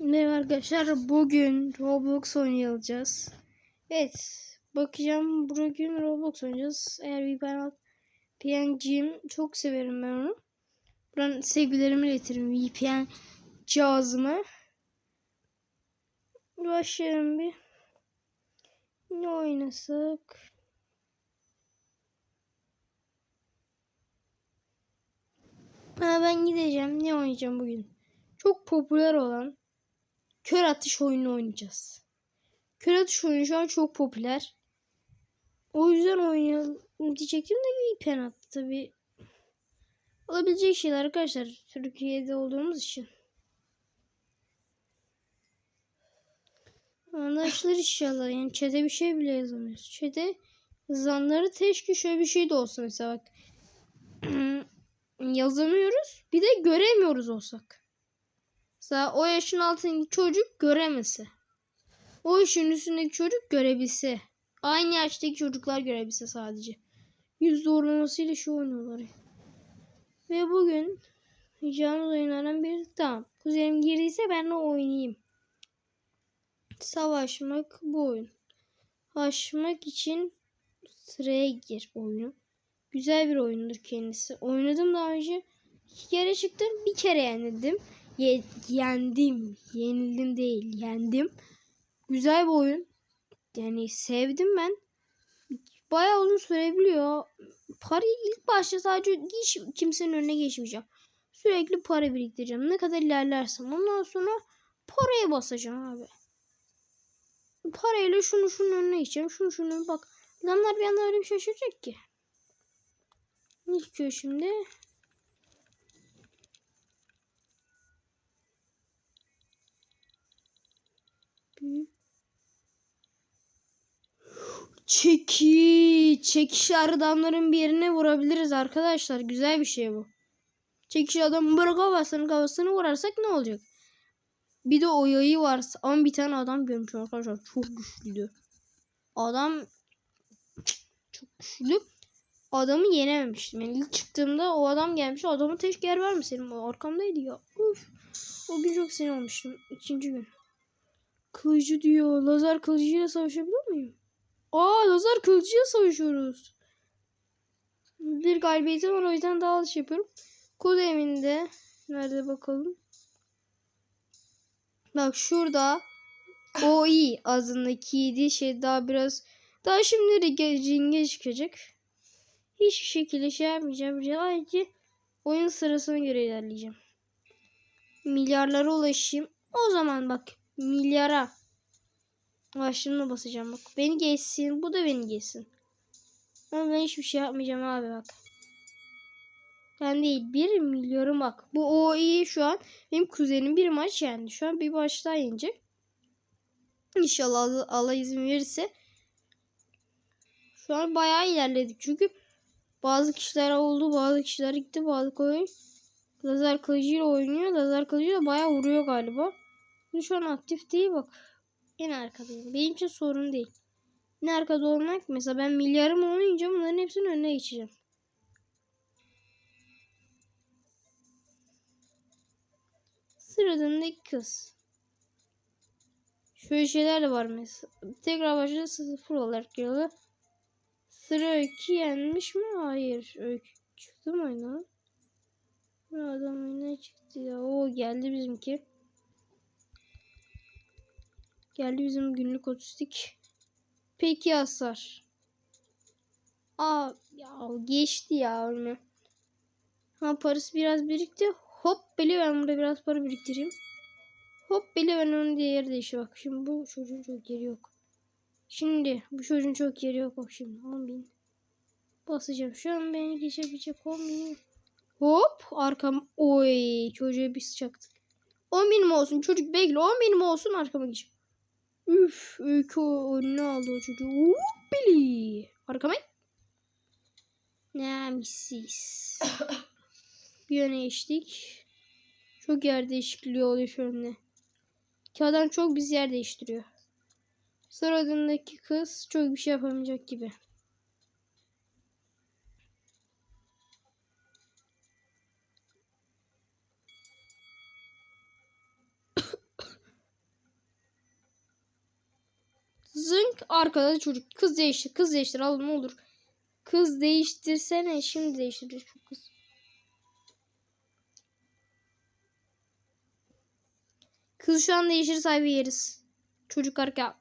Merhaba arkadaşlar. Bugün Roblox oynayacağız. Evet. Bakacağım. Bugün Roblox oynayacağız. Eğer bir ben VPN'ciyim. Çok severim ben onu. Buradan sevgilerimi iletirim. VPN cihazıma. Başlayalım bir. Ne oynasak? Ha, ben gideceğim. Ne oynayacağım bugün? Çok popüler olan kör atış oyunu oynayacağız. Kör atış oyunu şu an çok popüler. O yüzden oynayalım diyecektim de VPN attı tabi. Olabilecek şeyler arkadaşlar. Türkiye'de olduğumuz için. Anlaşılır inşallah. Yani çete bir şey bile yazamıyoruz. Çete yazanları teşke şöyle bir şey de olsa mesela bak. yazamıyoruz. Bir de göremiyoruz olsak. Mesela o yaşın altındaki çocuk göremese. O yaşın üstündeki çocuk görebilse. Aynı yaştaki çocuklar görebilse sadece. Yüz doğrulamasıyla şu oynuyorlar. Ve bugün oynayacağımız oyunlardan biri tamam. Kuzenim girdiyse ben de oynayayım. Savaşmak bu oyun. Savaşmak için sıraya gir oyunu. Güzel bir oyundur kendisi. Oynadım daha önce. İki kere çıktım. Bir kere yenildim. Ye yendim. Yenildim değil. Yendim. Güzel bir oyun. Yani sevdim ben. Bayağı uzun sürebiliyor. Parayı ilk başta sadece hiç kimsenin önüne geçmeyeceğim. Sürekli para biriktireceğim. Ne kadar ilerlersem ondan sonra paraya basacağım abi. Parayla şunu şunun önüne geçeceğim. Şunu şunu bak. Adamlar bir anda öyle bir şaşıracak ki. Ne çıkıyor şimdi? Çeki. Çekiş adamların bir yerine vurabiliriz arkadaşlar. Güzel bir şey bu. Çekiş adam böyle kafasını kafasını vurarsak ne olacak? Bir de o yayı var. Ama bir tane adam görmüş arkadaşlar. Çok güçlüydü. Adam çok güçlü. Adamı yenememiştim. Yani ilk çıktığımda o adam gelmiş. Adamı teşke yer vermeseydim. O arkamdaydı ya. Uf. O gün çok sinir olmuştum. İkinci gün. Kılıcı diyor. Lazer kılıcıyla savaşabilir miyim? Aa lazer kılıcıyla savaşıyoruz. Bir galibiyetim var o yüzden daha alış yapıyorum. Kuzeyiminde. Nerede bakalım. Bak şurada. O iyi. Ağzındaki şey daha biraz. Daha şimdi ringe çıkacak. Hiçbir şekilde şey yapmayacağım. Sadece oyun sırasına göre ilerleyeceğim. Milyarlara ulaşayım. O zaman bak milyara başlığına basacağım bak. Beni geçsin. Bu da beni geçsin. Ama ben hiçbir şey yapmayacağım abi bak. Ben değil. Bir milyarım bak. Bu o iyi şu an. Benim kuzenim bir maç yendi. Şu an bir maç daha yenecek. İnşallah Allah, izin verirse. Şu an bayağı ilerledik. Çünkü bazı kişiler oldu. Bazı kişiler gitti. Bazı koyun. Lazer kılıcıyla oynuyor. Lazer kılıcıyla bayağı vuruyor galiba. Şu an aktif değil bak. En arkadayım. Benim için sorun değil. En arkada olmak mesela ben milyarım oynayınca bunların hepsinin önüne geçeceğim. Sıradaki kız. Şöyle şeyler de var mesela. Tekrar başladı sıfır olarak geliyor. Sıra öykü yenmiş mi? Hayır. Öykü çıktı mı oyuna? Adam oyuna çıktı ya. O geldi bizimki. Geldi bizim günlük otistik. Peki hasar. Aa ya geçti ya ölme. Ha parası biraz birikti. Hop beli ben burada biraz para biriktireyim. Hop beli ben onun diğer değişi bak. Şimdi bu çocuğun çok yeri yok. Şimdi bu çocuğun çok yeri yok bak şimdi 10 bin. Basacağım. Şu an beni geçebilecek 10 bin. Hop arkam. Oy çocuğa bir sıçaktık. 10 binim olsun çocuk bekle 10 binim olsun arkama geç. Üf öykü önüne aldı o çocuğu. Bili. Arkama. Ne missiz. bir yöne geçtik. Çok yer değişikliği oluyor şu anda. Ki adam çok biz yer değiştiriyor. Sıradındaki kız çok bir şey yapamayacak gibi. Arkada çocuk. Kız değiştir. Kız değiştir. Al ne olur. Kız değiştirsene. Şimdi değiştir. Çok kız. Kız şu an değişir sahibi yeriz. Çocuk arka.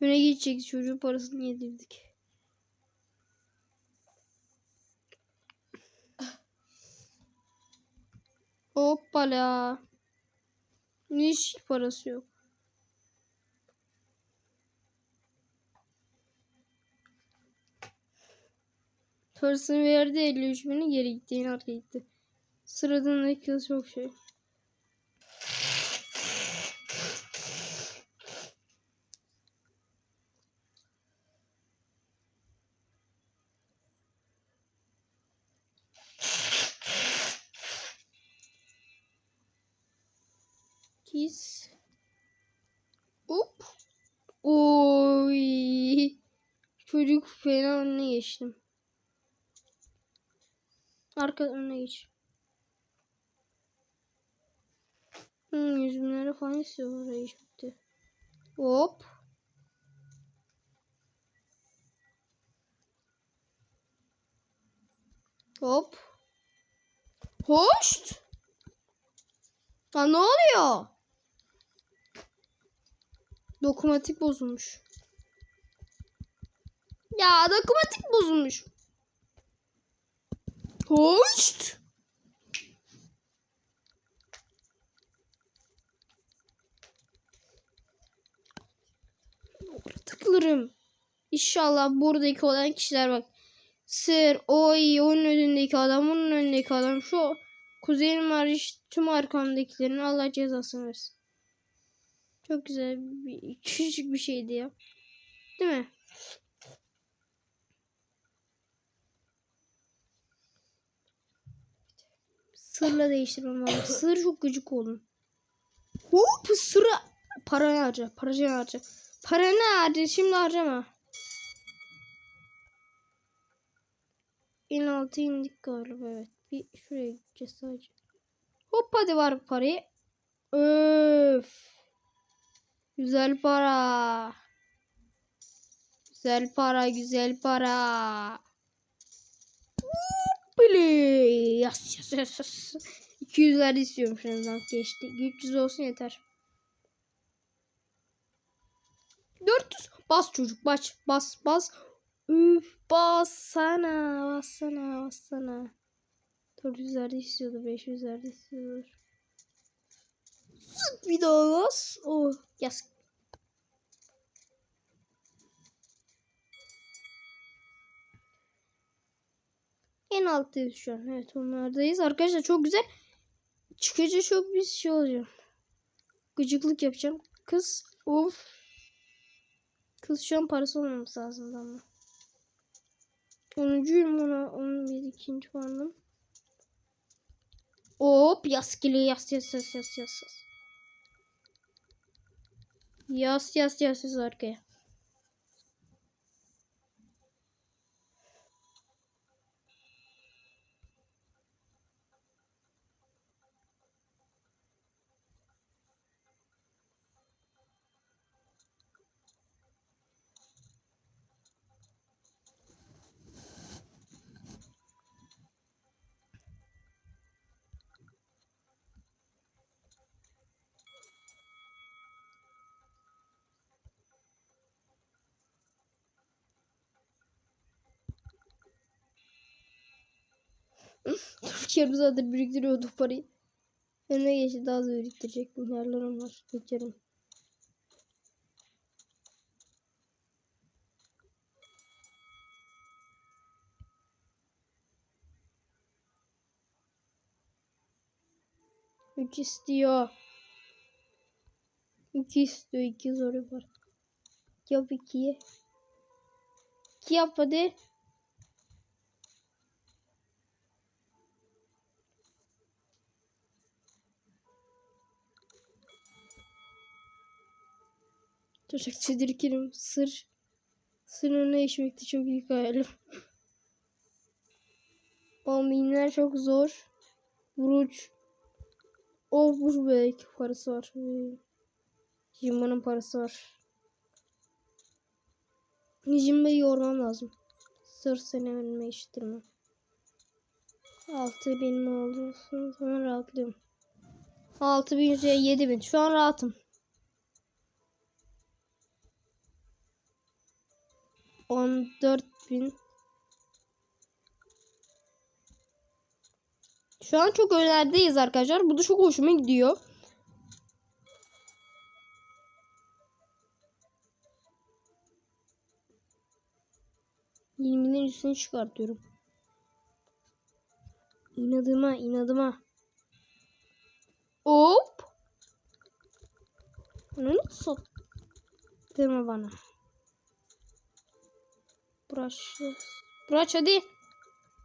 Öne geçecek çocuğun parasını yedirdik. Hoppala. Hiç parası yok. Parasını verdi 53 bini geri gitti yine arkaya gitti. Sıradan kız çok şey. Kiss. Hop. Oy. Çocuk fena önüne geçtim. Arka önüne geç. Hmm, yüz falan istiyor oraya iş bitti. Hop. Hop. Hoşt. Ha ne oluyor? Dokunmatik bozulmuş. Ya dokunmatik bozulmuş. Hoşt. Tıklarım. İnşallah buradaki olan kişiler bak. Sır, o iyi, onun önündeki adam, onun önündeki adam. Şu kuzenim hariç tüm arkamdakilerin Allah cezasını versin. Çok güzel bir küçük bir şeydi ya. Değil mi? Sırla değiştirmem lazım. Sır çok gıcık oldum. Hop sıra. Paranı harca. Paranı harca. Paranı harca. Şimdi harcama. En altı indik galiba evet. Bir şuraya gideceğiz sadece. Hop hadi var parayı. Öf. Güzel para. Güzel para, güzel para. Bili. Yas yas yas yas. 200'ler istiyorum şundan geçti. 300 olsun yeter. 400. Bas çocuk bas bas bas. Üf bassana bassana bassana. 400'lerde istiyordu 500'lerde istiyordu. Sık bir daha bas. Oh yas. En alttayız şu an. Evet onlardayız. Arkadaşlar çok güzel. Çıkınca çok bir şey olacağım. Gıcıklık yapacağım. Kız of. Kız şu an parası olmaması lazım ama. 10'uncuyum ona 11 ikinci puanım. Hop yas geliyor yas yas yas yas. yas. Yas yas yas yas arkaya. Yarım saattir biriktiriyordu parayı. Önüne geçti daha da biriktirecek. Milyarlarım var. Geçerim. Üç istiyor. İki istiyor. iki zor yapar. Yap ikiye. İki yap hadi. Çocuk çedirkinim. Sır. Sır önüne geçmekte çok büyük hayalim. o minler çok zor. Vuruş. O vur belki parası var. Jimba'nın parası var. Jimbe'yi yormam lazım. Sırf seni önüme işittirmem. Altı bin mi olursun sonra rahatlıyorum. Altı bin yüzeye yedi bin. Şu an rahatım. On dört bin. Şu an çok önlerdeyiz arkadaşlar. Bu da çok hoşuma gidiyor. Yirminin üstüne çıkartıyorum. İnadıma inadıma. Hop. Bunu sat. Deme bana. Brush. Brush hadi.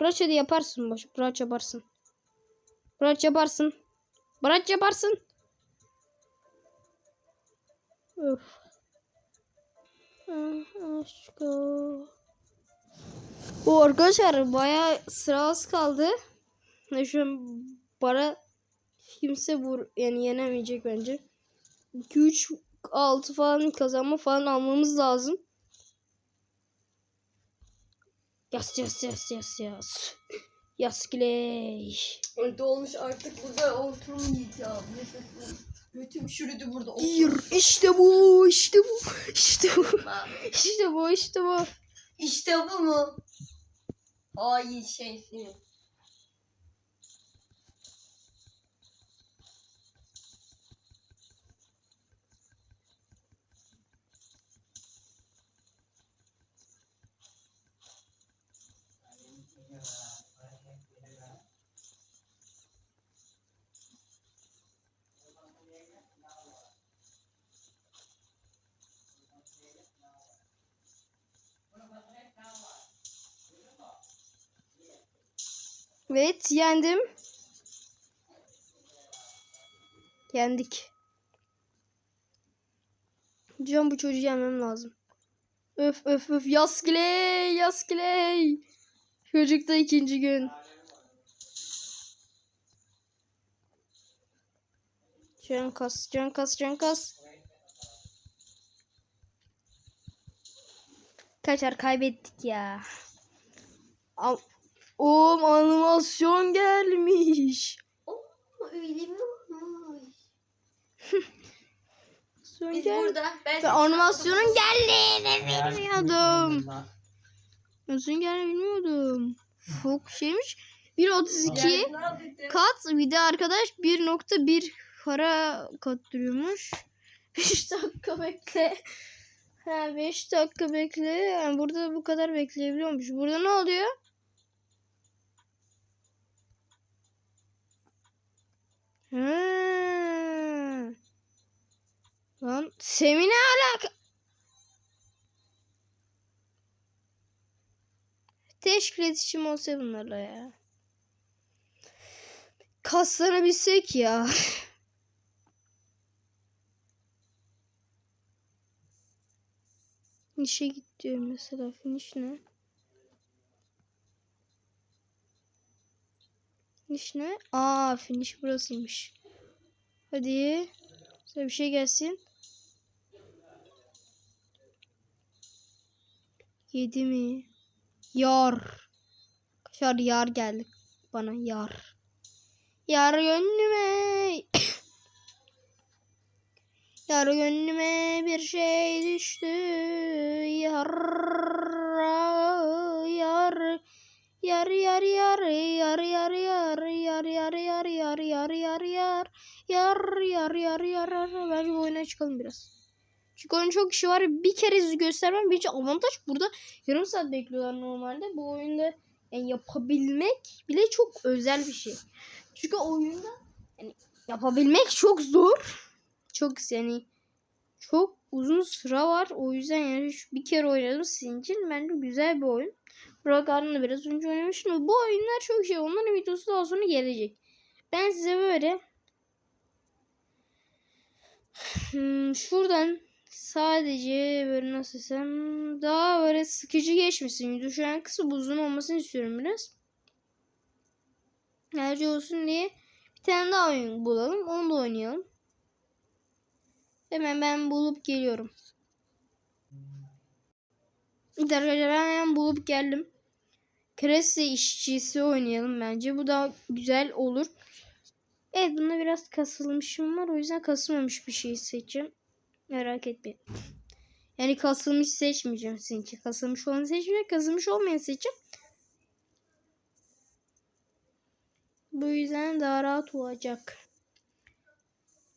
Brush hadi yaparsın boş. Brush yaparsın. Brush yaparsın. Brush yaparsın. Öf. Aşkım. Bu arkadaşlar bayağı sıra az kaldı. Şu an bara kimse vur yani yenemeyecek bence. 2 3 6 falan kazanma falan almamız lazım. Yas yas yas yas yas. Yas giley. Öyle olmuş artık burada oturum ya. Götüm çürüdü burada. Bir işte bu işte bu işte bu işte bu işte bu. İşte bu mu? Ay şey Evet yendim. Yendik. Can bu çocuğu yenmem lazım. Öf öf öf yaskiley yaskiley. Çocuk da ikinci gün. Can kas can kas can kas. Kaçar kaybettik ya. Al Oğlum animasyon gelmiş. Öyle mi olmuş? Animasyon Biz gel- burada. Ben Ben animasyonun geldiğini bilmiyordum. Animasyonun geldiğini bilmiyordum. Çok şeymiş. 1.32 kat bir de arkadaş 1.1 para kattırıyormuş. 5 dakika bekle. Ha 5 dakika bekle. Yani burada bu kadar bekleyebiliyormuş. Burada ne oluyor? Ha. Lan semine alaka. Teşkil iletişim olsa bunlarla ya. Kaslanabilsek ya. Finish'e git diyorum mesela. Finish ne? Finish ne? Aa finish burasıymış. Hadi. Size bir şey gelsin. Yedi mi? Yar. Kaşar yar geldi bana yar. Yar gönlüme. yar gönlüme bir şey düştü. Yar. Yar. Yar yar yar yar yar yar yar yar yar yar yar yar yar yar yar yar yar yar bence bu oyuna çıkalım biraz. Çünkü oyun çok kişi var. Bir kere göstermem bir avantaj. Burada yarım saat bekliyorlar normalde. Bu oyunda yani yapabilmek bile çok özel bir şey. Çünkü oyunda yani yapabilmek çok zor. Çok yani çok uzun sıra var. O yüzden yani bir kere oynadım için. Bence güzel bir oyun. Da biraz önce oynamıştım. Bu oyunlar çok şey. Onların videosu daha sonra gelecek. Ben size böyle Hmm, şuradan sadece böyle nasıl desem daha böyle sıkıcı geçmesin. Video şu an kısa uzun olmasını istiyorum biraz. Ayrıca olsun diye bir tane daha oyun bulalım. Onu da oynayalım. Hemen ben bulup geliyorum. Ben hemen bulup geldim. Kresse işçisi oynayalım bence. Bu da güzel olur. Evet bunda biraz kasılmışım var. O yüzden kasılmamış bir şey seçeceğim. Merak etmeyin. Yani kasılmış seçmeyeceğim seninki. Kasılmış olanı seçmeyeceğim. Kasılmış olmayanı seçeceğim. Bu yüzden daha rahat olacak.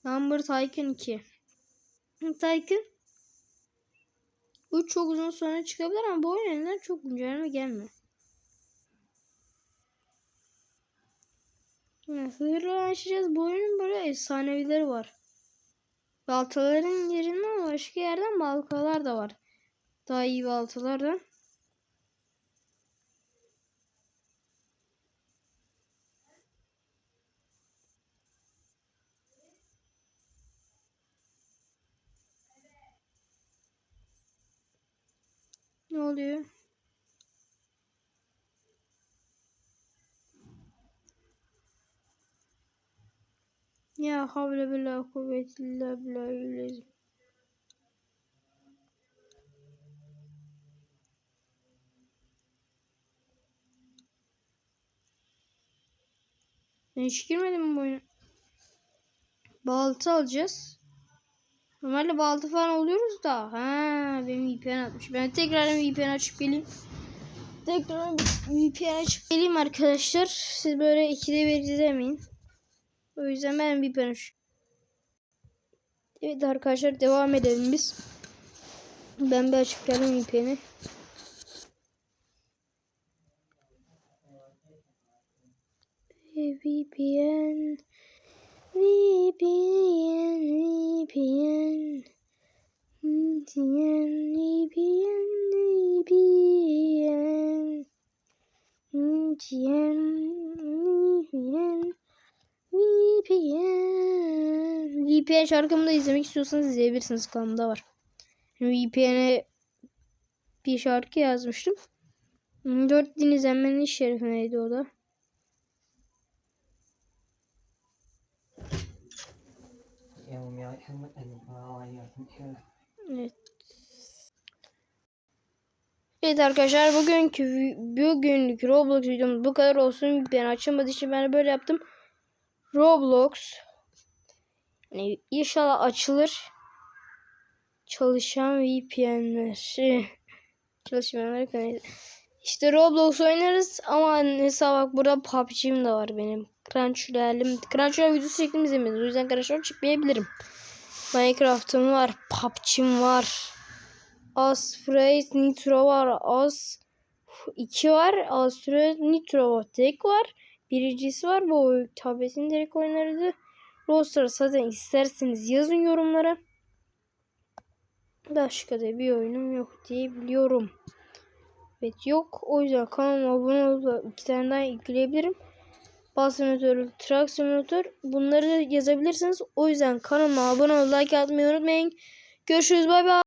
Number Tycoon 2. Tycoon. Bu çok uzun sonra çıkabilir ama bu oyun elinden çok güncelleme gelmiyor. Evet, hızlı açacağız. Bu oyunun böyle efsanevileri var. Baltaların yerinden başka yerden baltalar da var. Daha iyi baltalardan. Ne oluyor? Ya havle bela kuvvete illa billahi Ben hiç girmedim bu oyuna. Balta alacağız. Normalde balta falan oluyoruz da. Ha, benim VPN atmış. Ben tekrar VPN açıp geleyim. Tekrar VPN açıp geleyim arkadaşlar. Siz böyle ikide bir izlemeyin. O yüzden ben VPN açıyorum. Evet arkadaşlar devam edelim biz. Ben bir geldim VPN'i. VPN VPN VPN VPN VPN VPN VPN VPN VPN. VPN şarkımı da izlemek istiyorsanız izleyebilirsiniz. Kanalımda var. VPN'e bir şarkı yazmıştım. 4 din izlenmenin şerefineydi o da. Evet. Evet arkadaşlar bugünkü bugünlük Roblox videomuz bu kadar olsun. Ben açılmadığı için ben böyle yaptım. Roblox yani inşallah açılır. Çalışan VPN'ler. Çalışmayanlar kanalı. İşte Roblox oynarız ama hesaba bak burada PUBG'm de var benim. Crunchyroll'im. Crunchyroll videosu çektim izlemediniz. O yüzden Crunchyroll çıkmayabilirim. Minecraft'ım var. PUBG'm var. Asphalt Nitro var. As 2 var. Asphalt Nitro tek var. Birincisi var. Bu tabletin direkt oynardı. Roster zaten isterseniz yazın yorumlara. Başka da bir oyunum yok diye biliyorum. Evet yok. O yüzden kanalıma abone olup iki tane daha yükleyebilirim. Bus simülatör, truck simülatör bunları da yazabilirsiniz. O yüzden kanalıma abone olup like atmayı unutmayın. Görüşürüz bay bay.